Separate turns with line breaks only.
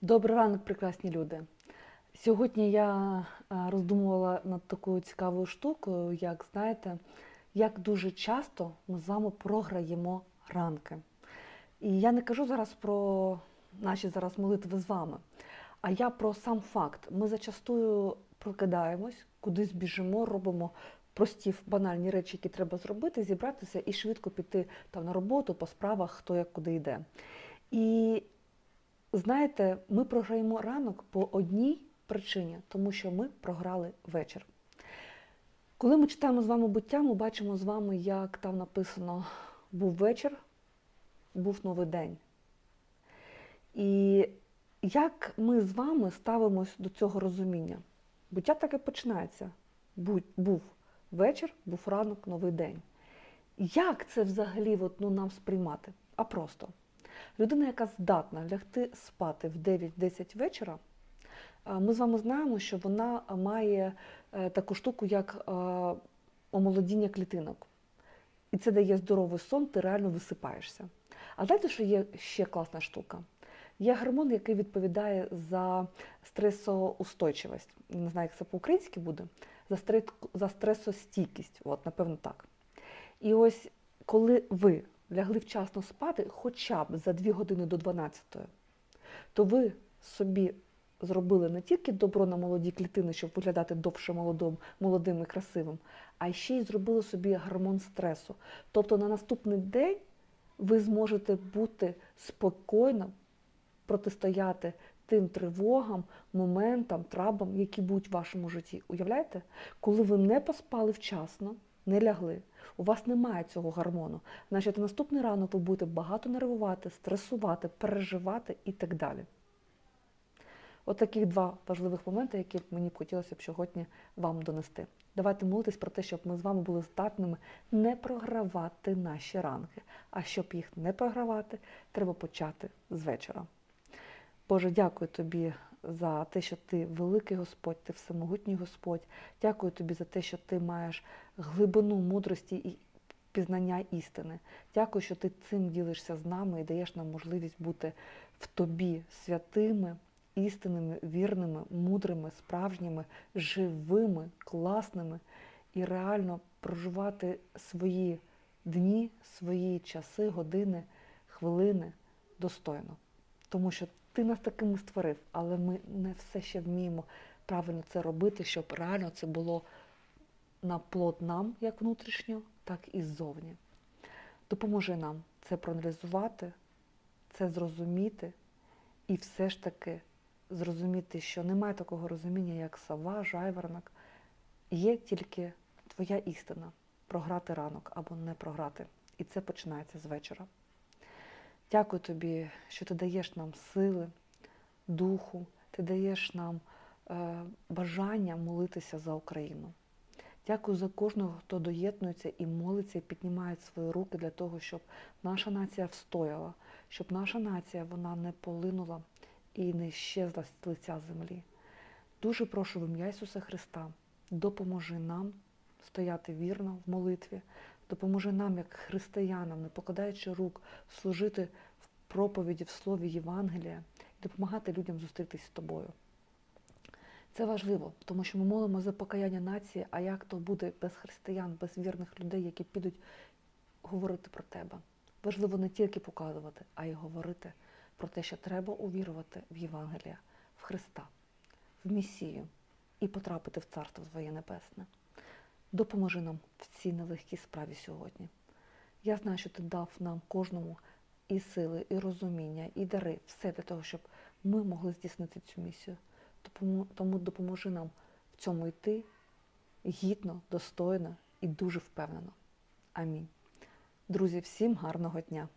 Добрий ранок, прекрасні люди. Сьогодні я е, роздумувала над такою цікавою штукою, як знаєте, як дуже часто ми з вами програємо ранки. І я не кажу зараз про наші зараз молитви з вами, а я про сам факт. Ми зачастую прокидаємось, кудись біжимо, робимо прості банальні речі, які треба зробити, зібратися і швидко піти там на роботу, по справах, хто як куди йде. І Знаєте, ми програємо ранок по одній причині, тому що ми програли вечір. Коли ми читаємо з вами буття, ми бачимо з вами, як там написано був вечір, був новий день. І як ми з вами ставимось до цього розуміння? Буття так і починається. Був вечір, був ранок, новий день. Як це взагалі от, ну, нам сприймати? А просто. Людина, яка здатна лягти спати в 9-10 вечора, ми з вами знаємо, що вона має е, таку штуку, як е, омолодіння клітинок. І це дає здоровий сон, ти реально висипаєшся. А знаєте, що є ще класна штука? Є гормон, який відповідає за стресоустойчивість. Не знаю, як це по-українськи буде, за стресостійкість. От, напевно, так. І ось коли ви лягли вчасно спати хоча б за 2 години до 12, то ви собі зробили не тільки добро на молоді клітини, щоб виглядати довше молодим, молодим і красивим, а ще й зробили собі гормон стресу. Тобто на наступний день ви зможете бути спокійно протистояти тим тривогам, моментам, трабам, які будуть в вашому житті. Уявляєте? Коли ви не поспали вчасно, не лягли, у вас немає цього гормону. Значить, наступний ранок ви будете багато нервувати, стресувати, переживати і так далі. От таких два важливих моменти, які мені б хотілося б сьогодні вам донести. Давайте молитись про те, щоб ми з вами були здатними не програвати наші ранки. А щоб їх не програвати, треба почати з вечора. Боже, дякую тобі за те, що ти великий Господь, ти всемогутній Господь. Дякую тобі за те, що ти маєш глибину мудрості і пізнання істини. Дякую, що ти цим ділишся з нами і даєш нам можливість бути в тобі святими, істинними, вірними, мудрими, справжніми, живими, класними і реально проживати свої дні, свої часи, години, хвилини достойно. Тому що ти нас такими створив, але ми не все ще вміємо правильно це робити, щоб реально це було на плод нам, як внутрішньо, так і ззовні. Допоможи нам це проаналізувати, це зрозуміти і все ж таки зрозуміти, що немає такого розуміння, як сова, жайворонок. Є тільки твоя істина програти ранок або не програти. І це починається з вечора. Дякую тобі, що ти даєш нам сили, духу, ти даєш нам е, бажання молитися за Україну. Дякую за кожного, хто доєднується і молиться, і піднімає свої руки для того, щоб наша нація встояла, щоб наша нація вона не полинула і не щезла з лиця землі. Дуже прошу в ім'я Ісуса Христа, допоможи нам стояти вірно в молитві, допоможи нам, як християнам, не покладаючи рук, служити в проповіді, в слові Євангелія і допомагати людям зустрітись з тобою. Це важливо, тому що ми молимо за покаяння нації, а як то буде без християн, без вірних людей, які підуть говорити про тебе. Важливо не тільки показувати, а й говорити про те, що треба увірувати в Євангелія, в Христа, в Месію і потрапити в Царство Твоє Небесне. Допоможи нам в цій нелегкій справі сьогодні. Я знаю, що ти дав нам кожному і сили, і розуміння, і дари, все для того, щоб ми могли здійснити цю місію. Тому, допоможи нам в цьому йти гідно, достойно і дуже впевнено. Амінь. Друзі, всім гарного дня!